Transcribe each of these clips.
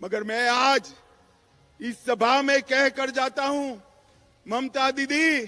मगर मैं आज इस सभा में कह कर जाता हूँ, ममता दीदी,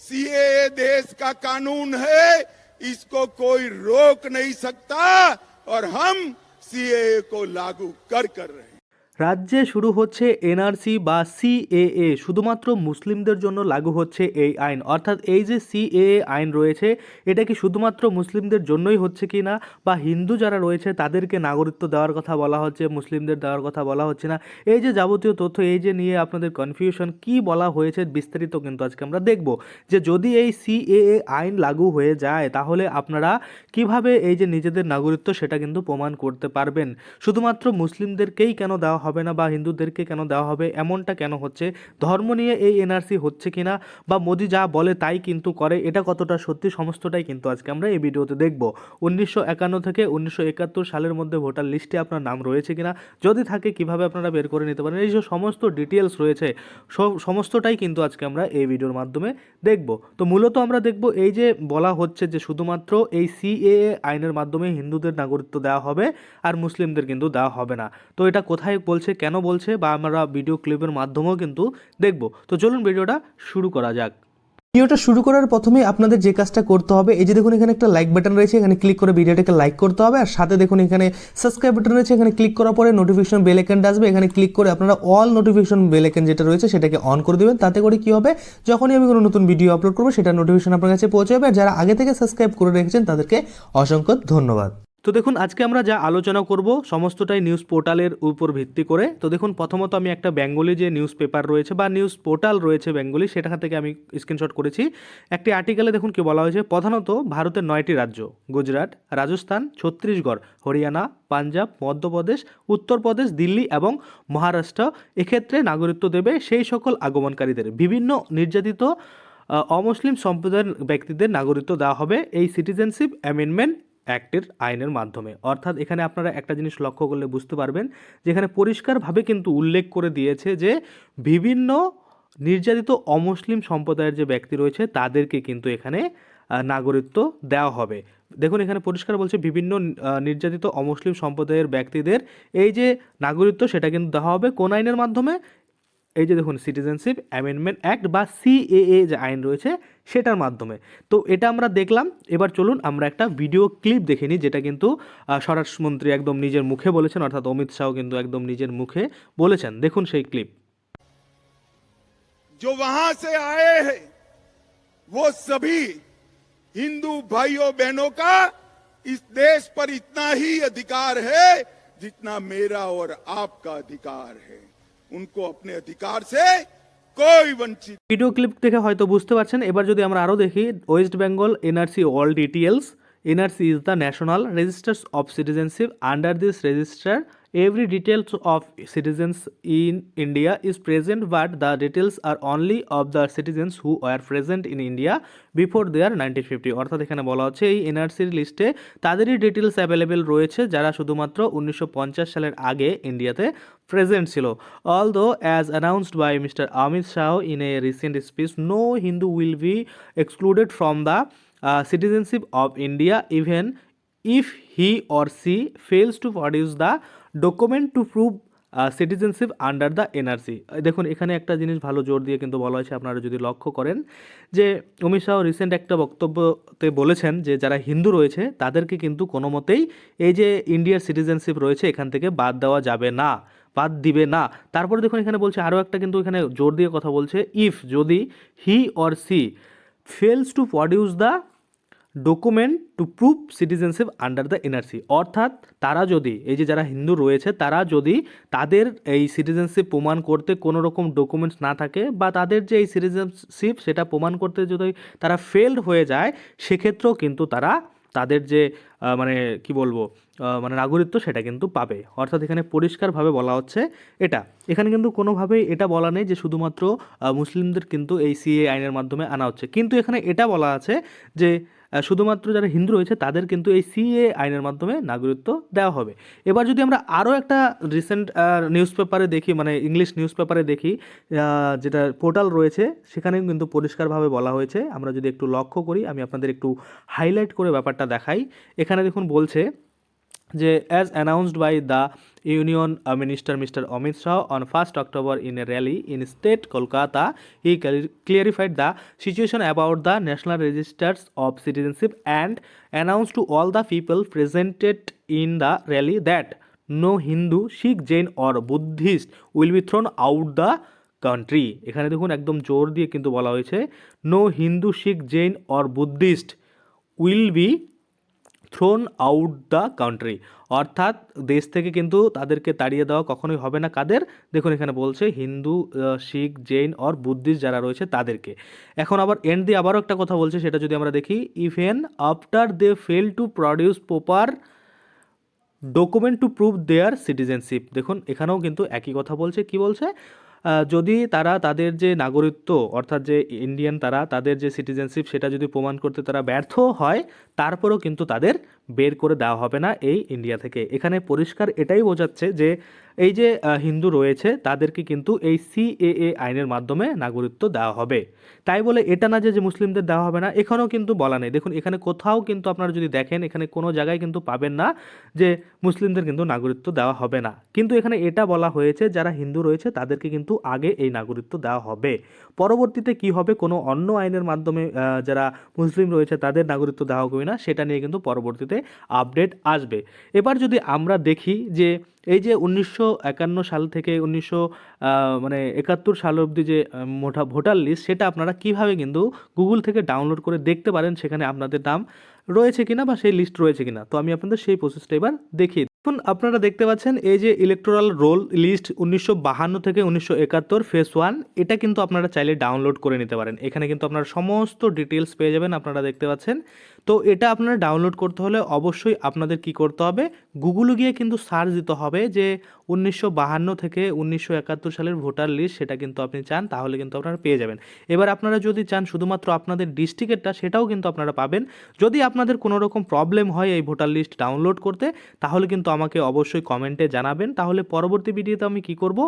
सीए देश का कानून है, इसको कोई रोक नहीं सकता और हम सीए को लागू कर कर रहे हैं। রাজ্যে শুরু হচ্ছে এনআরসি বা সিএএ শুধুমাত্র মুসলিমদের জন্য লাগু হচ্ছে এই আইন। অর্থাৎ এই যে সিএএ আইন রয়েছে, এটা কি শুধুমাত্র মুসলিমদের জন্যই হচ্ছে কি না? বা হিন্দু যারা রয়েছে, তাদেরকে নাগরিকত্ব দেওয়ার কথা বলা হচ্ছে, মুসলিমদের দেওয়ার কথা বলা হচ্ছে না। এই যে যাবতীয় তথ্য, এই যে নিয়ে আপনাদের কনফিউশন কি বলা হয়েছে বিস্তারিত কিন্তু আজকে আমরা দেখব। যে যদি এই সিএএ আইন লাগু হয়ে যায়, তাহলে আপনারা কীভাবে এই যে নিজেদের নাগরিকত্ব সেটা কিন্তু প্রমাণ করতে পারবেন? শুধুমাত্র মুসলিমদেরকেই কেন দেওয়া হবে না বা হিন্দুদেরকে কেন দেওয়া হবে, এমনটা কেন হচ্ছে, ধর্ম নিয়ে এই এনআরসি হচ্ছে কি না বা মোদি যা বলে তাই কিন্তু করে, এটা কতটা সত্যি সমস্তটাই কিন্তু আজকে আমরা এই ভিডিওতে দেখব। উনিশশো একান্ন থেকে উনিশশো একাত্তর সালের মধ্যে ভোটার লিস্টে আপনার নাম রয়েছে কিনা, যদি থাকে কীভাবে আপনারা বের করে নিতে পারেন এই যে সমস্ত ডিটেলস রয়েছে সমস্তটাই কিন্তু আজকে আমরা এই ভিডিওর মাধ্যমে দেখব। তো মূলত আমরা দেখব এই যে বলা হচ্ছে যে শুধুমাত্র এই সিএএ আইনের মাধ্যমে হিন্দুদের নাগরিকত্ব দেওয়া হবে আর মুসলিমদের কিন্তু দেওয়া হবে না। তো এটা কোথায় বলছে, কেন বলছে বা আমরা ভিডিও ক্লিপের মাধ্যমেও কিন্তু দেখব। তো চলুন ভিডিওটা শুরু করা যাক। ভিডিওটা শুরু করার প্রথমেই আপনাদের যে কাজটা করতে হবে, এই যে দেখুন এখানে একটা লাইক বাটন রয়েছে, এখানে ক্লিক করে ভিডিওটাকে লাইক করতে হবে, আর সাথে দেখুন এখানে সাবস্ক্রাইব বাটন রয়েছে, এখানে ক্লিক করার পরে নোটিফিকেশন বেল আইকনটা আসবে, এখানে ক্লিক করে আপনারা অল নোটিফিকেশন বেল আইকন যেটা রয়েছে সেটাকে অন করে দেবেন, তাতে করে কি হবে, যখনই আমি কোনো নতুন ভিডিও আপলোড করব, সেটা নোটিফিকেশন আপনার কাছে পৌঁছে যাবে আর যারা আগে থেকে সাবস্ক্রাইব করে রেখেছেন তাদেরকে অসংখ্য ধন্যবাদ। তো দেখুন, আজকে আমরা যা আলোচনা করব সমস্তটাই নিউজ পোর্টালের উপর ভিত্তি করে। তো দেখুন, প্রথমত আমি একটা বেঙ্গলি যে নিউজ পেপার রয়েছে বা নিউজ পোর্টাল রয়েছে বেঙ্গলি সেটা থেকে আমি স্ক্রিনশট করেছি। একটি আর্টিকেলে দেখুন কি বলা হয়েছে, প্রধানত ভারতের নয়টি রাজ্য, গুজরাট, রাজস্থান, ছত্তিশগড়, হরিয়ানা, পাঞ্জাব, মধ্যপ্রদেশ, উত্তরপ্রদেশ, দিল্লি এবং মহারাষ্ট্র। এক্ষেত্রে নাগরিকত্ব দেবে সেই সকল আগমনকারীদের। বিভিন্ন নির্যাতিত অমুসলিম সম্প্রদায়ের ব্যক্তিদের নাগরিকত্ব দেওয়া হবে। এই সিটিজেনশিপ অ্যামেন্ডমেন্ট অ্যাক্টের আইনের মাধ্যমে। অর্থাৎ এখানে আপনারা একটা জিনিস লক্ষ্য করলে বুঝতে পারবেন যে এখানে পরিষ্কারভাবে কিন্তু উল্লেখ করে দিয়েছে যে বিভিন্ন নির্যাতিত অমুসলিম সম্প্রদায়ের যে ব্যক্তি রয়েছে, তাদেরকে কিন্তু এখানে নাগরিকত্ব দেওয়া হবে। দেখুন, এখানে পরিষ্কার বলছে বিভিন্ন নির্যাতিত অমুসলিম সম্প্রদায়ের ব্যক্তিদের এই যে নাগরিকত্ব, সেটা কিন্তু দেওয়া হবে কোন আইনের মাধ্যমে? এই যে দেখুন সিটিজেনশিপ অ্যামেন্ডমেন্ট অ্যাক্ট বা সিএএ যে আইন রয়েছে সেটার মাধ্যমে তো এটা আমরা দেখলাম এবার চলুন আমরা একটা ভিডিও ক্লিপ দেখে নিই যেটা কিন্তু আহ, স্বরাষ্ট্রমন্ত্রী একদম নিজের মুখে বলেছেন অর্থাৎ অমিত শাহ কিন্তু একদম নিজের মুখে বলেছেন দেখুন সেই ক্লিপ जो वहां से आए हैं वो सभी हिंदू भाइयों बहनों का इस देश पर इतना ही अधिकार है जितना मेरा और आपका अधिकार है उनको अपने अधिकार से कोई वंचित ভিডিও ক্লিপ দেখে হয়তো বুঝতে পারছেন এবার যদি আমরা আরও দেখি West Bengal NRC all details NRC is the national registers of citizenship under this register every details of citizens in India is present but the details are only of the citizens who are present in India before there nineteen fifty অর্থাৎ এখানে বলা হচ্ছে এই এনআরসির লিস্টে তাদেরই details available রয়েছে, যারা শুধুমাত্র উনিশশো পঞ্চাশ সালের আগে ইন্ডিয়াতে প্রেজেন্ট ছিল। All though as announced by mister Amit Shah in a recent speech no Hindu will be excluded from the citizenship of India even if he or she fails to produce the document to prove citizenship under the NRC দেখুন, এখানে একটা জিনিস ভালো জোর দিয়ে কিন্তু বলা হয়েছে, আপনারা যদি লক্ষ্য করেন, যে অমিত শাহ রিসেন্ট একটা বক্তব্যতে বলেছেন যে, যারা হিন্দু রয়েছে, তাদেরকে কিন্তু কোনো মতেই এই যে ইন্ডিয়ার সিটিজেনশিপ রয়েছে, এখান থেকে বাদ দেওয়া যাবে না, বাদ দিবে না। তারপরে দেখুন, এখানে বলছে, আরও একটা কিন্তু এখানে জোর দিয়ে কথা বলছে ইফ যদি he or she fails to produce the document to prove citizenship under the NRC অর্থাৎ তারা যদি, এই যে যারা হিন্দু রয়েছে, তারা যদি তাদের এই সিটিজেনশিপ প্রমাণ করতে কোনো রকম ডকুমেন্টস না থাকে বা তাদের যে এই সিটিজেনশিপ সেটা প্রমাণ করতে যদি তারা ফেলড হয়ে যায়, সেক্ষেত্রেও কিন্তু তারা তাদের যে মানে কি বলব মানে নাগরিকত্ব সেটা কিন্তু পাবে। অর্থাৎ এখানে পরিষ্কারভাবে বলা হচ্ছে এটা। এখানে কিন্তু কোনোভাবেই এটা বলা নেই যে শুধুমাত্র মুসলিমদের কিন্তু এই সিএ আইনের মাধ্যমে আনা হচ্ছে। কিন্তু এখানে এটা বলা আছে যে শুধুমাত্র যারা হিন্দু রয়েছে, তাদের কিন্তু এই সিএ আইনের মাধ্যমে নাগরিকত্ব দেওয়া হবে। এবার যদি আমরা আরও একটা রিসেন্ট নিউজ পেপারে দেখি মানে ইংলিশ নিউজ পেপারে দেখি যেটা পোর্টাল রয়েছে, সেখানেও কিন্তু পরিষ্কারভাবে বলা হয়েছে। আমরা যদি একটু লক্ষ্য করি, আমি আপনাদের একটু হাইলাইট করে ব্যাপারটা দেখাই। এখানে দেখুন বলছে যে as announced by the union minister mister Amit Shah on first October in a rally in state Kolkata he clarified the situation about the national registers of citizenship and announce to all the people presented in the rally that no Hindu Sikh Jain or Buddhist will be thrown out the country এখানে দেখুন একদম জোর দিয়ে কিন্তু বলা হয়েছে no Hindu Sikh Jain or Buddhist will be thrown out the country অর্থাৎ দেশ থেকে কিন্তু তাদেরকে তাড়িয়ে দেওয়া কখনোই হবে না। কাদের? দেখুন, এখানে বলছে হিন্দু শিখ, জৈন অর বুদ্ধিস্ট যারা রয়েছে তাদেরকে। এখন আবার এন্ড দিয়ে আবারও একটা কথা বলছে, সেটা যদি আমরা দেখি even after they fail to produce proper document to prove their citizenship দেখুন, এখানেও কিন্তু একই কথা বলছে। কি বলছে? যদি তারা তাদের যে নাগরিকত্ব, অর্থাৎ যে ইন্ডিয়ান তারা তাদের যে সিটিজেনশিপ সেটা যদি প্রমাণ করতে তারা ব্যর্থ হয়, তারপরেও কিন্তু তাদের বের করে দেওয়া হবে না এই ইন্ডিয়া থেকে। এখানে পরিষ্কার এটাই বোঝাচ্ছে যে এই যে হিন্দু রয়েছে, তাদেরকে কিন্তু এই সিএএ আইনের মাধ্যমে নাগরিকত্ব দেওয়া হবে। তাই বলে এটা না যে যে মুসলিমদের দেওয়া হবে না, এখানেও কিন্তু বলা নেই। দেখুন, এখানে কোথাও কিন্তু আপনারা যদি দেখেন, এখানে কোনো জায়গায় কিন্তু পাবেন না যে, মুসলিমদের কিন্তু নাগরিকত্ব দেওয়া হবে না। কিন্তু এখানে এটা বলা হয়েছে, যারা হিন্দু রয়েছে, তাদেরকে কিন্তু আগে এই নাগরিকত্ব দেওয়া হবে। পরবর্তীতে কি হবে? কোনো অন্য আইনের মাধ্যমে যারা মুসলিম রয়েছে, তাদের নাগরিকত্ব দেওয়া হবে না, সেটা নিয়ে কিন্তু পরবর্তীতে আপডেট আসবে এবার যদি আমরা দেখি যে এই যে উনিশশো একান্ন সাল থেকে উনিশশো মানে একাত্তর সাল অবধি যে মোটা ভোটার লিস্ট সেটা আপনারা কীভাবে কিন্তু গুগল থেকে ডাউনলোড করে দেখতে পারেন, সেখানে আপনাদের নাম রয়েছে কিনা বা সেই লিস্ট রয়েছে কিনা তো আমি আপনাদের সেই প্রসেসটা এবার দেখিয়ে। এখন আপনারা দেখতে পাচ্ছেন এই যে ইলেকটোরাল রোল লিস্ট উনিশশো থেকে উনিশশো একাত্তর ফেস ওয়ান এটা কিন্তু আপনারা চাইলে ডাউনলোড করে নিতে পারেন। এখানে কিন্তু আপনারা সমস্ত ডিটেলস পেয়ে যাবেন, আপনারা দেখতে পাচ্ছেন। তো এটা আপনারা ডাউনলোড করতে হলে অবশ্যই আপনাদের কি করতে হবে? গুগলে গিয়ে কিন্তু সার্চ দিতে হবে যে উনিশশো থেকে উনিশশো একাত্তর সালের ভোটার লিস্ট সেটা কিন্তু আপনি চান, তাহলে কিন্তু আপনারা পেয়ে যাবেন। এবার আপনারা যদি চান শুধুমাত্র আপনাদের ডিস্ট্রিক্টেরটা সেটাও কিন্তু আপনারা পাবেন। যদি আপনাদের কোনো রকম প্রবলেম হয় এই ভোটার লিস্ট ডাউনলোড করতে, তাহলে কিন্তু আমাকে অবশ্যই কমেন্টে জানাবেন। তাহলে পরবর্তী ভিডিওতে আমি কি করব?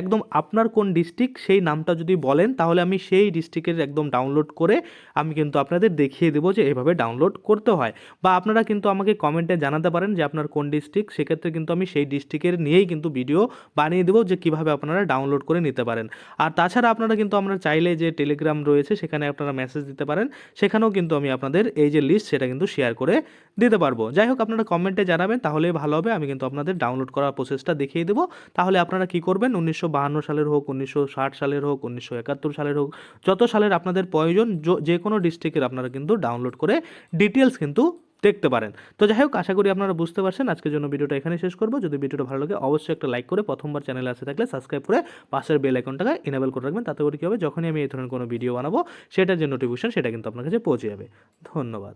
একদম আপনার কোন ডিস্ট্রিক্ট সেই নামটা যদি বলেন, তাহলে আমি সেই ডিস্ট্রিক্টের একদম ডাউনলোড করে আমি কিন্তু আপনাদের দেখিয়ে দেবো যে এভাবে ডাউনলোড করতে হয়। বা আপনারা কিন্তু আমাকে কমেন্টে জানাতে পারেন যে আপনার কোন ডিস্ট্রিক্ট সেক্ষেত্রে কিন্তু আমি সেই ডিস্ট্রিক্টের নিয়েই কিন্তু ভিডিও বানিয়ে দেবো যে কীভাবে আপনারা ডাউনলোড করে নিতে পারেন। আর তাছাড়া আপনারা কিন্তু আমরা চাইলে যে টেলিগ্রাম রয়েছে, সেখানে আপনারা মেসেজ দিতে পারেন। সেখানেও কিন্তু আমি আপনাদের এই যে লিস্ট সেটা কিন্তু শেয়ার করে দিতে পারব। যাই হোক, আপনারা কমেন্টে জানাবেন, তাহলেই ভালো হবে। আমি কিন্তু আপনাদের ডাউনলোড করার প্রসেসটা দেখিয়ে দেবো। তাহলে আপনারা কি করবেন? উনিশশো সালের হোক, উনিশশো ষাট সালের হোক, উনিশশো একাত্তর সালের হোক, যত সালের আপনাদের প্রয়োজন, যে কোনো ডিস্ট্রিক্টের আপনারা কিন্তু ডাউনলোড করে ডিটেলস কিন্তু দেখতে পারেন। তো যাই হোক, আশা করি আপনারা বুঝতে পারছেন। আজকের জন্য ভিডিওটা এখানে শেষ করব। যদি ভিডিওটা ভালো লাগে, অবশ্যই একটা লাইক করে প্রথমবার চ্যানেলে আসে থাকলে সাবস্ক্রাইব করে পাশের বেল আইকনটাকে ইনেবল করে রাখবেন। তাতে করে কী হবে? যখনই আমি এই ধরনের কোনো ভিডিও বানাবো, সেটার যে নোটিফিকেশন সেটা কিন্তু আপনার কাছে পৌঁছে যাবে। ধন্যবাদ।